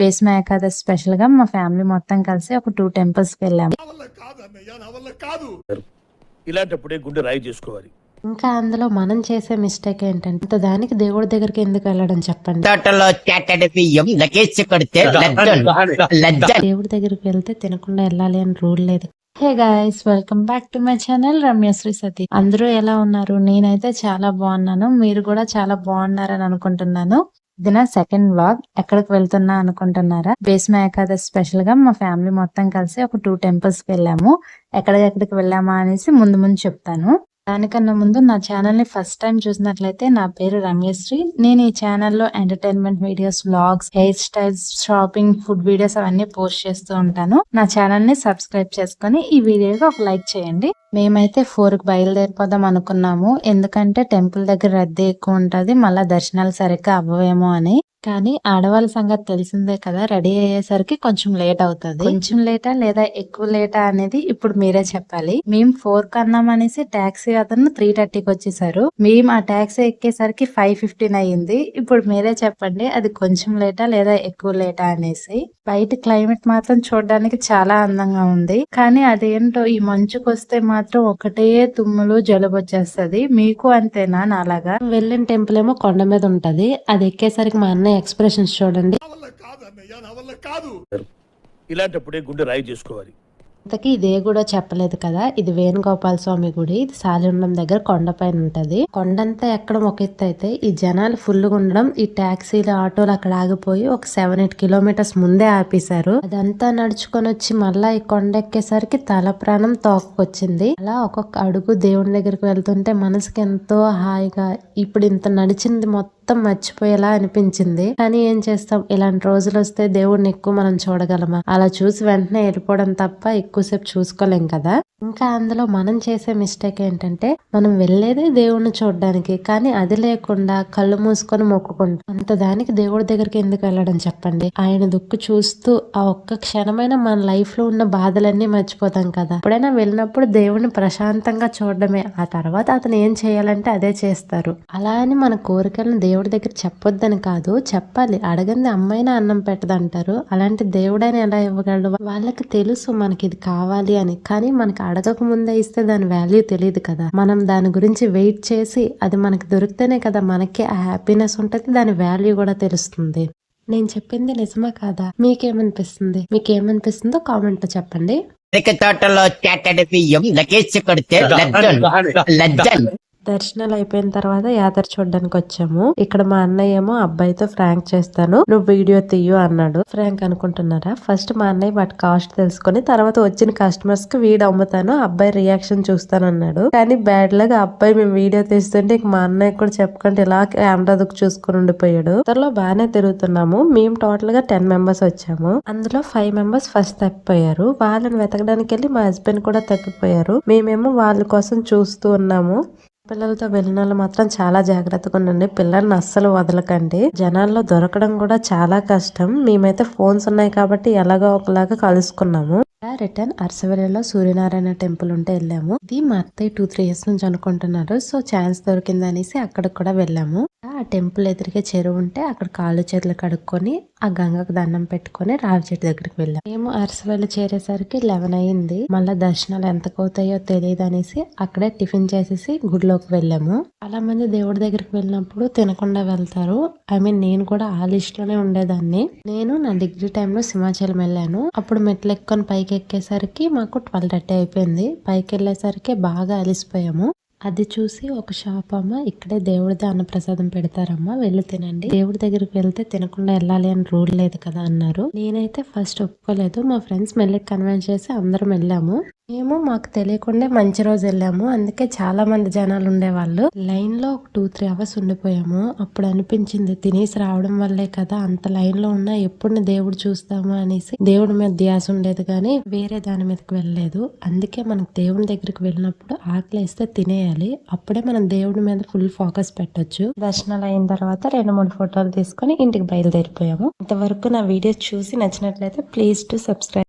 భీష్మ ఏకాదశి స్పెషల్గా మా ఫ్యామిలీ మొత్తం కలిసి ఒక టూ టెంపుల్స్కి వెళ్ళాము. ఇలాంటప్పుడే గుండె రాయి చేసుకోవాలి. ఇంకా అందులో మనం చేసే మిస్టేక్ ఏంటంటే ఇంత దానికి దేవుడి దగ్గరికి ఎందుకు వెళ్ళడం చెప్పండి. దేవుడి దగ్గరికి వెళ్తే తినకుండా వెళ్ళాలి అని రూల్ లేదు. Hey guys welcome back to my channel Ramyasri సతీ అందరూ ఎలా ఉన్నారు? నేనైతే చాలా బాగున్నాను. మీరు కూడా చాలా బాగున్నారని అనుకుంటున్నాను. ఇది నా సెకండ్ వ్లాగ్ ఎక్కడికి వెళ్తున్నా అనుకుంటున్నారా? భీష్మ ఏకాదశి స్పెషల్గా మా ఫ్యామిలీ మొత్తం కలిసి ఒక టూ టెంపుల్స్కి వెళ్ళాము. ఎక్కడికి వెళ్ళామా అనేసి ముందు ముందు చెప్తాను. దానికన్నా ముందు నా ఛానల్ని ఫస్ట్ టైం చూసినట్లయితే నా పేరు రమ్యశ్రీ. నేను ఈ ఛానల్లో entertainment videos blogs hair styles shopping food videos అవన్నీ పోస్ట్ చేస్తూ ఉంటాను. నా ఛానల్ని సబ్స్క్రైబ్ చేసుకుని ఈ వీడియోకి ఒక లైక్ చేయండి. మేమైతే ఫోర్కి బయలుదేరిపోదాం అనుకున్నాము. ఎందుకంటే టెంపుల్ దగ్గర రద్దీ ఎక్కువ ఉంటుంది మళ్ళీ దర్శనాలు సరిగ్గా అవ్వవేమో అని. కానీ ఆడవాళ్ళ సంగతి తెలిసిందే కదా రెడీ అయ్యేసరికి కొంచెం లేట్ అవుతుంది. కొంచెం లేటా లేదా ఎక్కువ లేటా అనేది ఇప్పుడు మీరే చెప్పాలి. మేము ఫోర్ కన్నాం అనేసి టాక్సీ అతను త్రీ థర్టీకి వచ్చేసారు. మేము ఆ టాక్సీ ఎక్కేసరికి ఫైవ్ ఫిఫ్టీన్ అయ్యింది. ఇప్పుడు మీరే చెప్పండి అది కొంచెం లేటా లేదా ఎక్కువ లేటా అనేసి. బయట క్లైమేట్ మాత్రం చూడడానికి చాలా అందంగా ఉంది. కానీ అదేంటో ఈ మంచుకు వస్తే మాత్రం ఒకటే తుమ్ములు జలుబు వచ్చేస్తది మీకు అంతేనా నాలాగా? వెళ్ళిన టెంపుల్ ఏమో కొండ మీద ఉంటది. అది ఎక్కేసరికి మా అన్నయ్య ఎక్స్ప్రెషన్స్ చూడండి. ఇలాంటప్పుడే గుండె రాయి చేసుకోవాలి. ఇంతకీ ఇదే కూడా చెప్పలేదు కదా ఇది వేణుగోపాల స్వామి గుడి ఇది సాలిండం దగ్గర కొండపైన ఉంటది. కొండంతా ఎక్కడం ఒక ఎత్తు అయితే ఈ జనాలు ఫుల్గా ఉండడం ఈ టాక్సీలు ఆటోలు అక్కడ ఆగిపోయి ఒక సెవెన్ ఎయిట్ కిలోమీటర్స్ ముందే ఆపేశారు. అదంతా నడుచుకొని వచ్చి మళ్ళా ఈ కొండ ఎక్కేసరికి తల ప్రాణం తోకొచ్చింది అలా ఒక్కొక్క అడుగు దేవుని దగ్గరికి వెళ్తుంటే మనసుకి ఎంతో హాయిగా ఇప్పుడు ఇంత నడిచింది మొత్తం మొత్తం మర్చిపోయేలా అనిపించింది. కానీ ఏం చేస్తాం? ఇలాంటి రోజులు వస్తే దేవుడిని ఎక్కువ మనం చూడగలమా? అలా చూసి వెంటనే వెళ్ళిపోవడం తప్ప ఎక్కువసేపు చూసుకోలేం కదా? ఇంకా అందులో మనం చేసే మిస్టేక్ ఏంటంటే మనం వెళ్ళేదే దేవుణ్ణి చూడడానికి కానీ అది లేకుండా కళ్ళు మూసుకొని మొక్కుకుంటాం అంత దానికి దేవుడి దగ్గరికి ఎందుకు వెళ్ళడం చెప్పండి? ఆయన దుక్కు చూస్తూ ఆ ఒక్క క్షణమైన మన లైఫ్లో ఉన్న బాధలన్నీ మర్చిపోతాం కదా. ఎప్పుడైనా వెళ్ళినప్పుడు దేవుడిని ప్రశాంతంగా చూడడమే ఆ తర్వాత అతను ఏం చేయాలంటే అదే చేస్తారు. అలా అని మన కోరికలను దేవుడి దగ్గర చెప్పొద్దని కాదు చెప్పాలి. అడగంది అమ్మాయినా అన్నం పెట్టదంటారు. అలాంటి దేవుడైనా ఎలా ఇవ్వగలడు? వాళ్ళకి తెలుసు మనకి ఇది కావాలి అని కానీ మనకి అడగక ముందే ఇస్తే దాని వాల్యూ తెలియదు కదా. మనం దాని గురించి వెయిట్ చేసి అది మనకి దొరికితేనే కదా మనకి ఆ హ్యాపీనెస్ ఉంటుంది దాని వాల్యూ కూడా తెలుస్తుంది. నేను చెప్పింది నిజమా కాదా? మీకేమనిపిస్తుంది? మీకేమనిపిస్తుందో కామెంట్లో చెప్పండి. తోటలో దర్శనాలు అయిపోయిన తర్వాత యాత్ర చూడడానికి వచ్చాము ఇక్కడ మా అన్నయ్య ఏమో అబ్బాయితో ఫ్రాంక్ చేస్తాను. నువ్వు వీడియో తీయు అన్నాడు. ఫ్రాంక్ అనుకుంటున్నారా? ఫస్ట్ మా అన్నయ్య వాటి కాస్ట్ తెలుసుకొని తర్వాత వచ్చిన కస్టమర్స్కి వీడు అమ్ముతాను అబ్బాయి రియాక్షన్ చూస్తాను అన్నాడు కానీ బ్యాడ్ లాగా అబ్బాయి మేము వీడియో తీస్తుంటే మా అన్నయ్య కూడా చెప్పకుండా ఇలా కెమెరా దుక్కు చూసుకుని ఉండిపోయాడు. త్వరలో బాగానే తిరుగుతున్నాము. మేము టోటల్గా టెన్ మెంబర్స్ వచ్చాము. అందులో ఫైవ్ మెంబర్స్ ఫస్ట్ తప్పిపోయారు. వాళ్ళని వెతకడానికి వెళ్ళి మా హస్బెండ్ కూడా తప్పిపోయారు. మేమేమో వాళ్ళ కోసం చూస్తూ ఉన్నాము. పిల్లలతో వెళ్ళిన వాళ్ళు మాత్రం చాలా జాగ్రత్తగా ఉండండి. పిల్లల్ని అస్సలు వదలకండి. జనాల్లో దొరకడం కూడా చాలా కష్టం. మేమైతే ఫోన్స్ ఉన్నాయి కాబట్టి ఎలాగో ఒకలాగా కలుసుకున్నాము. రిటర్న్ అరసవెల్లిలో సూర్యనారాయణ టెంపుల్ ఉంటే వెళ్ళాము. ఇది మా అత్తయ్య టూ త్రీ ఇయర్స్ నుంచి అనుకుంటున్నారు. సో ఛాన్స్ దొరికింది అనేసి అక్కడికి కూడా వెళ్ళాము. ఆ టెంపుల్ ఎదురుగా చెరువు ఉంటే అక్కడ కాళ్ళు చేతులు కడుక్కొని ఆ గంగకు దండం పెట్టుకొని రావి చెట్టు దగ్గరికి వెళ్ళాం. మేము అరసవల్లి చేరేసరికి లెవెన్ అయింది. మళ్ళీ దర్శనాలు ఎంతకు అవుతాయో తెలియదు అనేసి అక్కడే టిఫిన్ చేసేసి గుడిలోకి వెళ్ళాము. చాలా మంది దేవుడి దగ్గరికి వెళ్ళినప్పుడు తినకుండా వెళ్తారు. ఐ మీన్ నేను కూడా ఆ లిస్ట్లోనే ఉండేదాన్ని. నేను నా డిగ్రీ టైంలో సింహాచలం వెళ్ళాను. అప్పుడు మెట్లు ఎక్కుకొని పైకి ఎక్కేసరికి మాకు ట్వెల్వ్ థర్టీ అయిపోయింది. పైకి వెళ్ళేసరికి బాగా అలిసిపోయాము. అది చూసి ఒక షాప్ అమ్మ ఇక్కడే దేవుడిది అన్నప్రసాదం పెడతారమ్మా వెళ్ళి తినండి. దేవుడి దగ్గరికి వెళ్తే తినకుండా వెళ్ళాలి అని రూల్ లేదు కదా అన్నారు. నేనైతే ఫస్ట్ ఒప్పుకోలేదు. మా ఫ్రెండ్స్ మెల్లికి కన్విన్స్ చేసి అందరం వెళ్ళాము. మేము మాకు తెలియకుండా మంచి రోజు వెళ్ళాము. అందుకే చాలా మంది జనాలు ఉండేవాళ్ళు. లైన్లో ఒక టూ త్రీ అవర్స్ ఉండిపోయాము. అప్పుడు అనిపించింది తినేసి రావడం వల్లే కదా అంత లైన్లో ఉన్నా ఎప్పుడు దేవుడు చూస్తాము అనేసి. దేవుడి మీద ధ్యాస ఉండేది కానీ వేరే దాని మీదకి వెళ్ళలేదు. అందుకే మనకు దేవుని దగ్గరికి వెళ్ళినప్పుడు ఆకలి వేస్తే తినేయాలి. అప్పుడే మనం దేవుడి మీద ఫుల్ ఫోకస్ పెట్టొచ్చు. దర్శనాలు అయిన తర్వాత రెండు మూడు ఫోటోలు తీసుకొని ఇంటికి బయలుదేరిపోయాము. ఇంతవరకు నా వీడియో చూసి నచ్చినట్లయితే ప్లీజ్ టు సబ్స్క్రైబ్